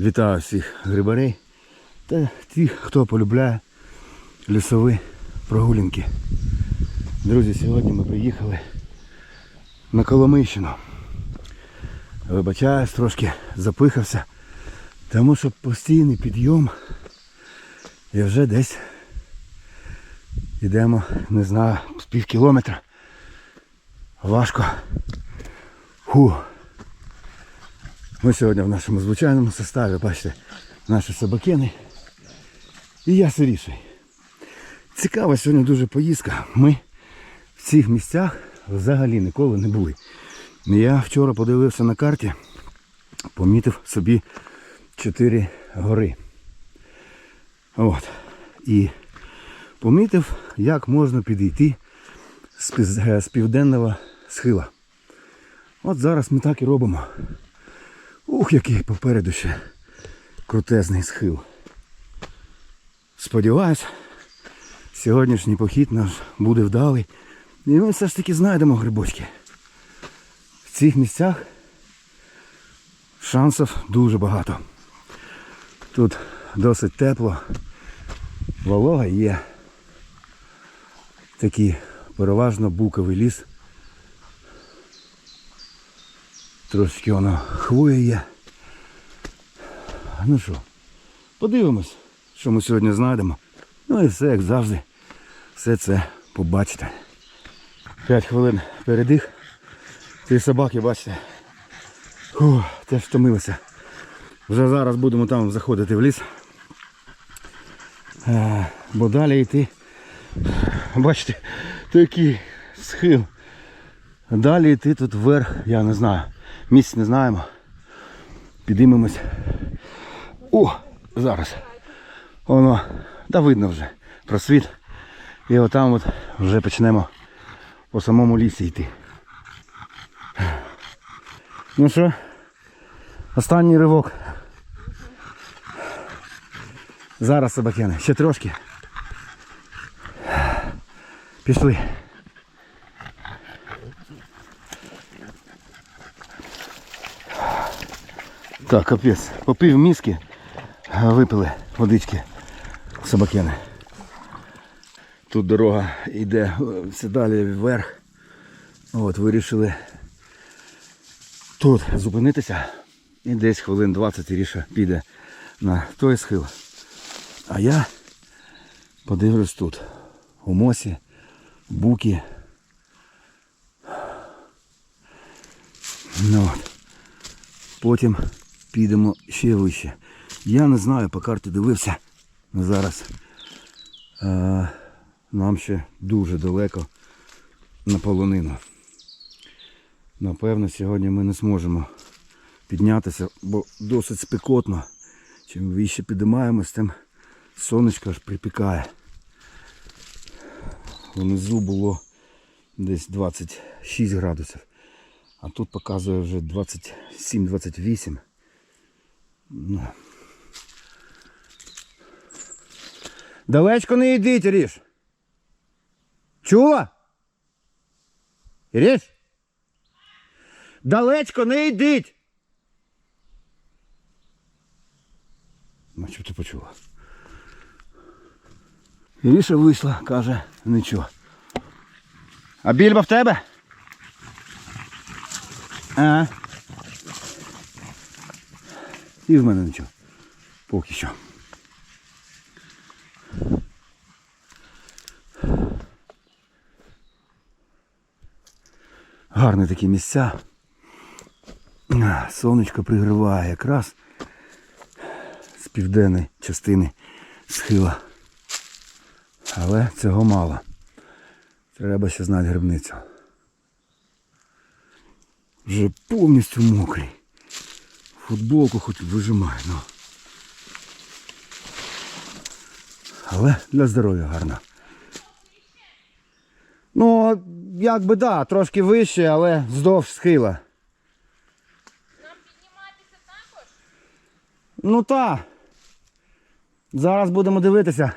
Вітаю всіх грибарей та тих, хто полюбляє лісові прогулянки. Друзі, сьогодні ми приїхали на Коломийщину. Вибачаюсь, трошки запихався, тому що постійний підйом і вже десь йдемо, не знаю, з пів кілометра. Важко. Фу. Ми сьогодні в нашому звичайному составі, бачите, наші собакени. І я сиріший. Цікава сьогодні дуже поїздка. Ми в цих місцях взагалі ніколи не були. Я вчора подивився на карті, помітив собі чотири гори. От. І помітив, як можна підійти з південного схила. От зараз ми так і робимо. Ух, який попереду ще крутезний схил. Сподіваюсь, сьогоднішній похід наш буде вдалий. І ми все ж таки знайдемо грибочки. В цих місцях шансів дуже багато. Тут досить тепло, волога є. Такий переважно буковий ліс. Трошки воно хвоя є. Ну що, подивимось, що ми сьогодні знайдемо. Ну і все, як завжди, все це побачите. П'ять хвилин передих. Ці собаки, бачите. Фу, теж втомилися. Вже зараз будемо там заходити в ліс. Е, Бо далі йти. Бачите, такий схил. Далі йти тут вверх, я не знаю. Місць не знаємо. Підіймемось. О, зараз. Воно, та видно вже просвіт. І отам от вже почнемо по самому лісі йти. Ну що, останній ривок. Зараз собакени, ще трошки. Пішли. Так, капець. По пів міски випили водички собакени. Тут дорога йде е, все далі вверх. От, вирішили тут зупинитися. І десь хвилин 20 Ріша піде на той схил. А я подивлюсь тут. У мосі, буки. Ну, от. Потім підемо ще вище. Я не знаю, по карті дивився. Зараз е, нам ще дуже далеко на полонину. Напевно, сьогодні ми не зможемо піднятися, бо досить спекотно. Чим вище підіймаємось, тим сонечко аж припікає. Внизу було десь 26 градусів. А тут показує вже 27-28. Ну. Далечко не йдіть, Ріш. Чула? Ріш? Далечко не йдіть. Наче ти почула. Ріша вийшла, каже, нічого. А більба в тебе? Ага. І в мене нічого. Поки що. Гарні такі місця. Сонечко пригриває якраз з південної частини схила. Але цього мало. Треба ще знати грибницю. Вже повністю мокрий. Футболку хоч вижимай, ну. Але для здоров'я гарно. Ну, як би да, трошки вище, але вздовж схила. Нам підніматися також? Ну та. Зараз будемо дивитися.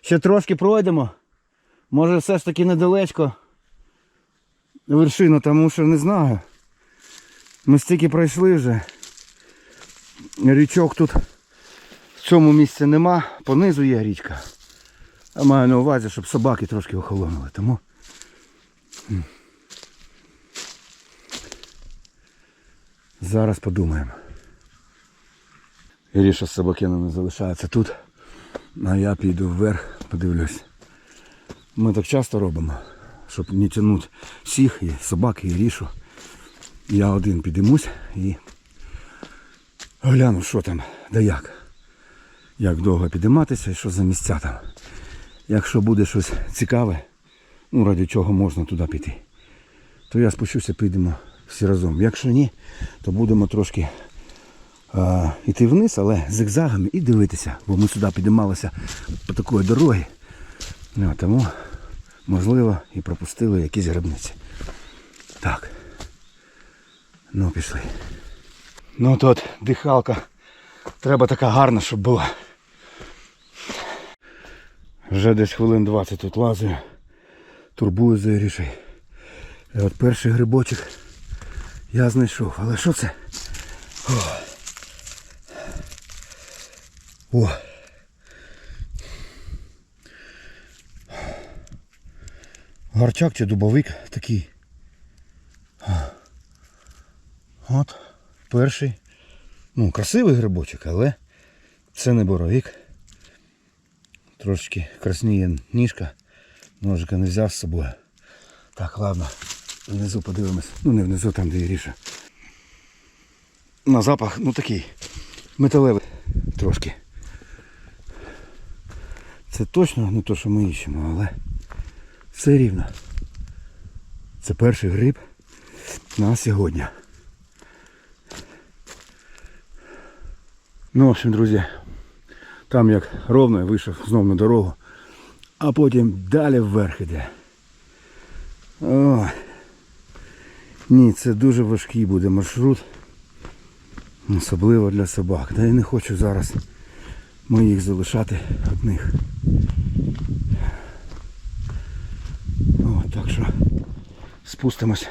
Ще трошки пройдемо. Може все ж таки недалечко. Вершину, тому що не знаю. Ми стільки пройшли вже. Річок тут в цьому місці нема, понизу є річка. А маю на увазі, щоб собаки трошки охолонули. Тому зараз подумаємо. Іріша з собакинами залишається тут, а я піду вверх, подивлюсь. Ми так часто робимо, щоб не тягнути всіх, і собаки, і рішу. Я один підіймусь і гляну, що там, да як. Як довго підійматися і що за місця там. Якщо буде щось цікаве, ну ради чого можна туди піти, то я спущуся, підемо всі разом. Якщо ні, то будемо трошки а, йти вниз, але зигзагами і дивитися, бо ми сюди підіймалися по такої дороги. Ну, тому, можливо, і пропустили якісь грибниці. Так. Ну, пішли. Ну тут дихалка. Треба така гарна, щоб була. Вже десь хвилин 20 тут лазю. Турбую за Ірішей. І от перший грибочок я знайшов. Але що це? О. О. Гарчак чи дубовик такий. От, перший. Ну, красивий грибочок, але це не боровик. Трошечки красніє ніжка. Ножика не взяв з собою. Так, ладно. Внизу подивимось. Ну не внизу, там де Іріша. На запах, ну такий. Металевий трошки. Це точно не те, що ми іщемо, але все рівно. Це перший гриб на сьогодні. Ну, в общем, друзі, там як ровно вийшов знов на дорогу, а потім далі вверх іде. Ой. Ні, це дуже важкий буде маршрут. Особливо для собак. Та я не хочу зараз моїх залишати одних. О, так що спустимось,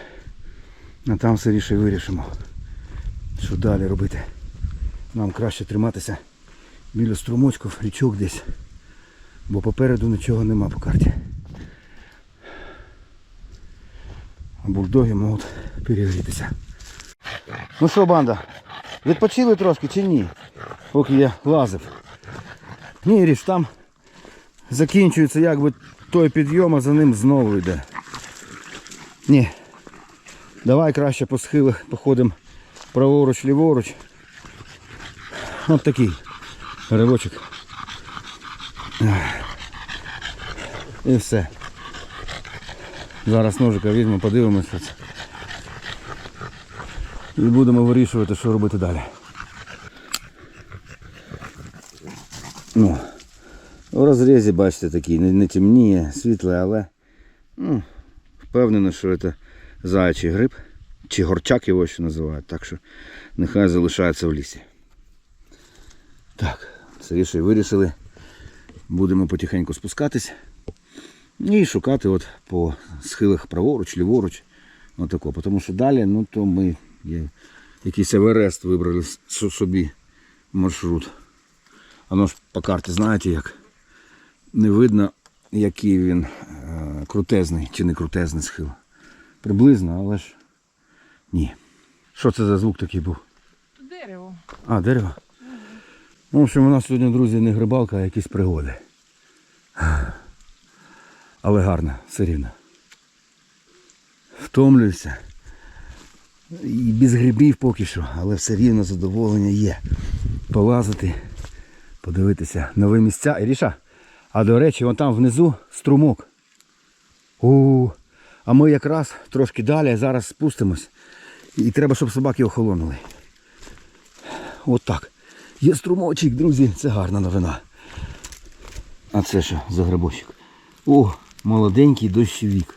а там все ріше вирішимо, що далі робити. Нам краще триматися біля струмочків, річок десь. Бо попереду нічого нема по карті. А бульдоги можуть перегрітися. Ну що, банда, відпочили трошки чи ні? Поки я лазив. Ні, річ, там закінчується якби той підйом, а за ним знову йде. Ні. Давай краще по схилах походимо праворуч, ліворуч. От такий грибочок. І все. Зараз ножика візьмемо, подивимося. І будемо вирішувати, що робити далі. Ну, у розрізі, бачите, такий, не, не темніє, світле, але ну, впевнений, що це заячий гриб. Чи горчак його ще називають, так що нехай залишається в лісі. Так, це рішили вирішили. Будемо потихеньку спускатись і шукати от по схилах праворуч, ліворуч. Отако. Тому що далі, ну то ми є, якийсь Еверест вибрали собі маршрут. Воно ж по карті, знаєте як. Не видно, який він е, крутезний чи не крутезний схил. Приблизно, але ж ні. Що це за звук такий був? Дерево. А, дерево. Ну, в общем, у нас сьогодні, друзі, не грибалка, а якісь пригоди. Але гарно, все рівно. Втомлююся. І без грибів поки що, але все рівно задоволення є. Полазити, подивитися нові місця. Іріша, а до речі, вон там внизу струмок. У, а ми якраз трошки далі зараз спустимось. І треба, щоб собаки охолонули. От так. Є струмочок, друзі, це гарна новина. А це що за грибочок? О, молоденький дощовик.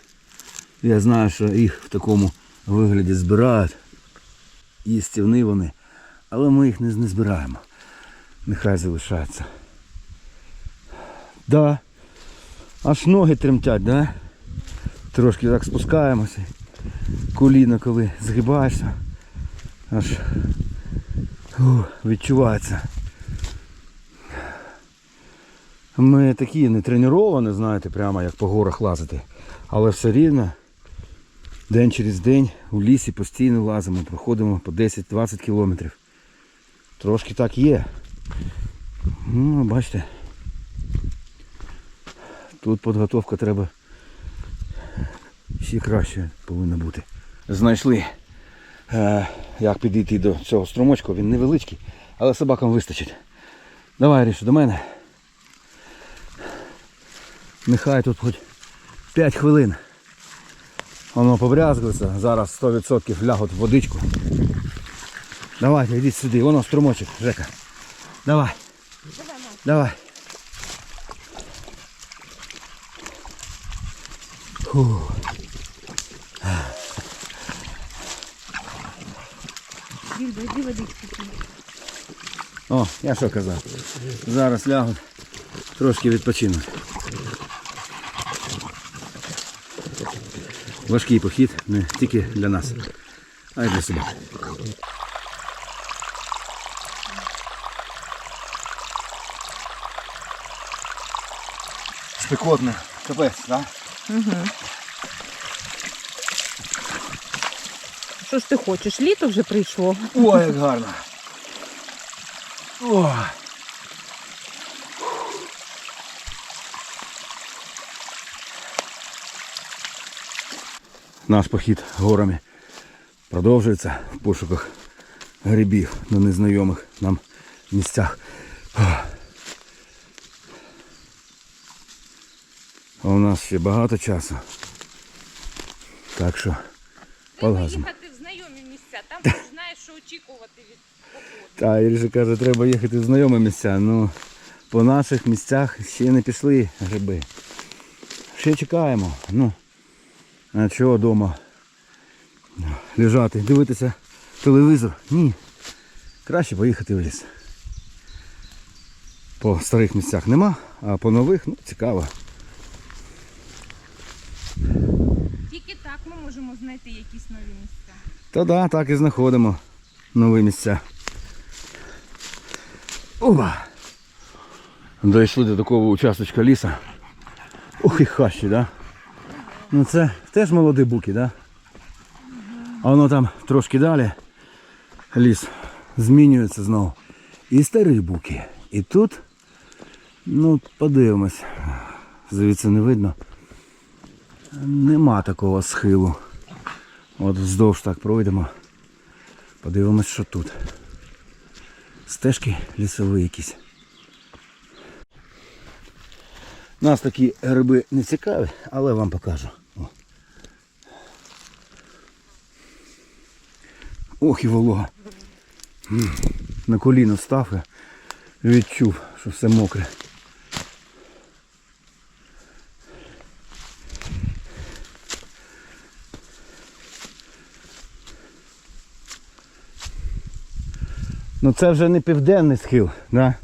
Я знаю, що їх в такому вигляді збирають. Їстівні вони. Але ми їх не, не збираємо. Нехай залишаються. Да. Аж ноги тремтять, да? Трошки так спускаємося. Коліна коли згибаєшся. Аж Відчувається. Ми такі не треновані, знаєте, прямо як по горах лазити. Але все рівно день через день у лісі постійно лазимо, проходимо по 10-20 кілометрів. Трошки так є. Ну, бачите. Тут підготовка треба ще краще повинна бути. Знайшли, е, як підійти до цього струмочку. Він невеличкий, але собакам вистачить. Давай, Рішу, до мене. Нехай тут хоч 5 хвилин. Воно побрязгується, зараз 100% лягуть в водичку. Давайте, йдіть сюди, воно струмочок, Жека. Давай. Давай. Фу. Вільда, йди водички. О, я що казав. Зараз лягуть, трошки відпочинуть. Важкий похід не тільки для нас, а й для собак. Спекотне. Капець, так? Що ж ти хочеш? Літо вже прийшло. Ой, як гарно. О. Наш похід горами продовжується в пошуках грибів на незнайомих нам місцях. А у нас ще багато часу. Так що полазимо. Місця, там ти знаєш, що очікувати від походу. Та Іржа каже, треба їхати в знайомі місця. Ну, по наших місцях ще не пішли гриби. Ще чекаємо. Ну, а чого вдома лежати, дивитися телевізор? Ні. Краще поїхати в ліс. По старих місцях нема, а по нових, ну, цікаво. Тільки так ми можемо знайти якісь нові місця. Та да, так і знаходимо нові місця. Опа! Дійшли до такого участочка ліса. Ох і хащі, да? Ну це теж молоді буки, да? А воно там трошки далі. Ліс змінюється знову. І старі буки. І тут, ну, подивимось. Звідси не видно. Нема такого схилу. От вздовж так пройдемо. Подивимось, що тут. Стежки лісові якісь. Нас такі гриби не цікаві, але вам покажу. О. Ох і волога. На коліно став і відчув, що все мокре. Ну це вже не південний схил, да?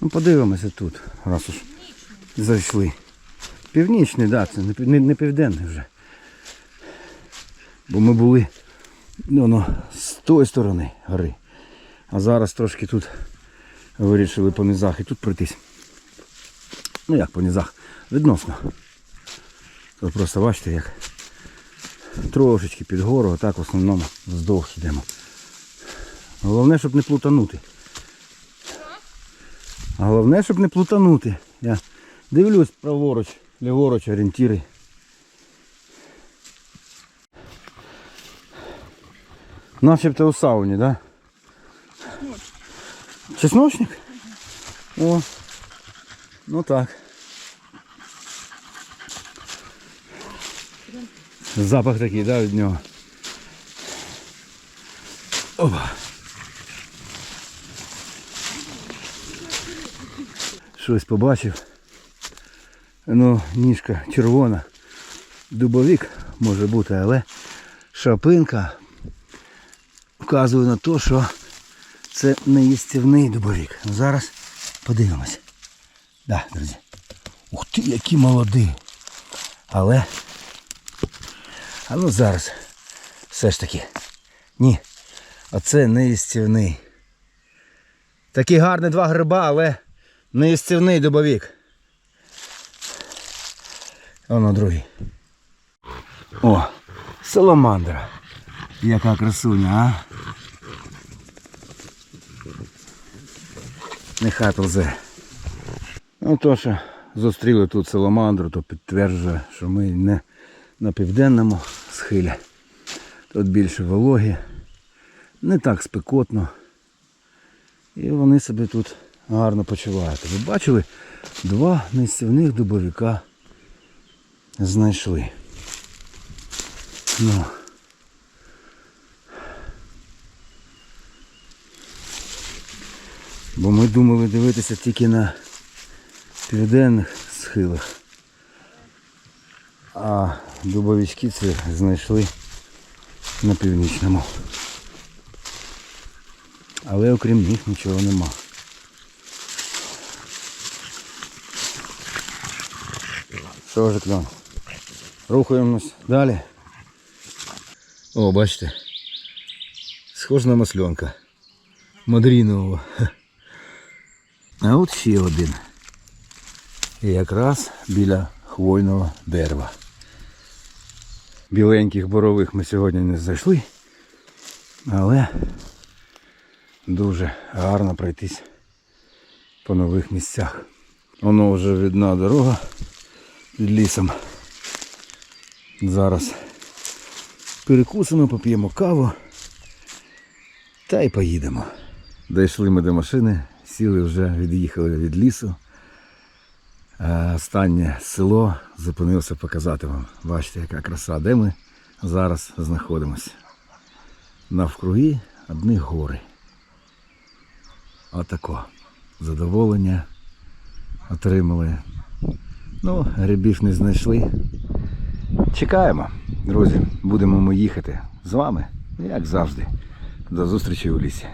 Ну подивимося тут, раз уж зайшли. Північний, так, да, це не, не, південний вже. Бо ми були ну, ну, з тої сторони гори. А зараз трошки тут вирішили по низах і тут пройтись. Ну як по низах? Відносно. Тут просто бачите як трошечки під гору, а так в основному вздовж йдемо. Головне, щоб не плутанути. Головне, щоб не плутанути. Я дивлюсь праворуч, ліворуч, орієнтири. Начебто у сауні, так? Да? Чесночник? О. Ну так. Запах такий, да, від нього. Опа. Щось побачив. Ну, ніжка червона. Дубовик може бути, але шапинка вказує на те, що це не їстівний дубовик. Зараз подивимось. Да, друзі. Ух ти, які молоді. Але А ну зараз. Все ж таки. Ні. Оце не їстівний. Такі гарні два гриба, але не їстівний дубовік. Воно другий. О, саламандра. Яка красуня, а? Нехай повзе. Ну то, що зустріли тут саламандру, то підтверджує, що ми не на південному схилі. Тут більше вологі, не так спекотно. І вони собі тут гарно почувають. Ви бачили, два нестівних дубовика знайшли. Ну. Бо ми думали дивитися тільки на південних схилах. А дубовички ці знайшли на північному. Але окрім них нічого нема. Що ж, кльон? Рухаємось далі. О, бачите. Схож на масленка. Мадрінового. А от ще один. І якраз біля хвойного дерева. Біленьких борових ми сьогодні не знайшли, але дуже гарно пройтись по нових місцях. Воно вже видна дорога під лісом. Зараз перекусимо, поп'ємо каву та й поїдемо. Дійшли ми до машини, сіли вже, від'їхали від лісу. А Останнє село зупинився показати вам. Бачите, яка краса, де ми зараз знаходимося. Навкруги одні гори. Отако. Задоволення отримали. Ну, грибів не знайшли. Чекаємо, друзі, будемо ми їхати з вами, як завжди. До зустрічі у лісі.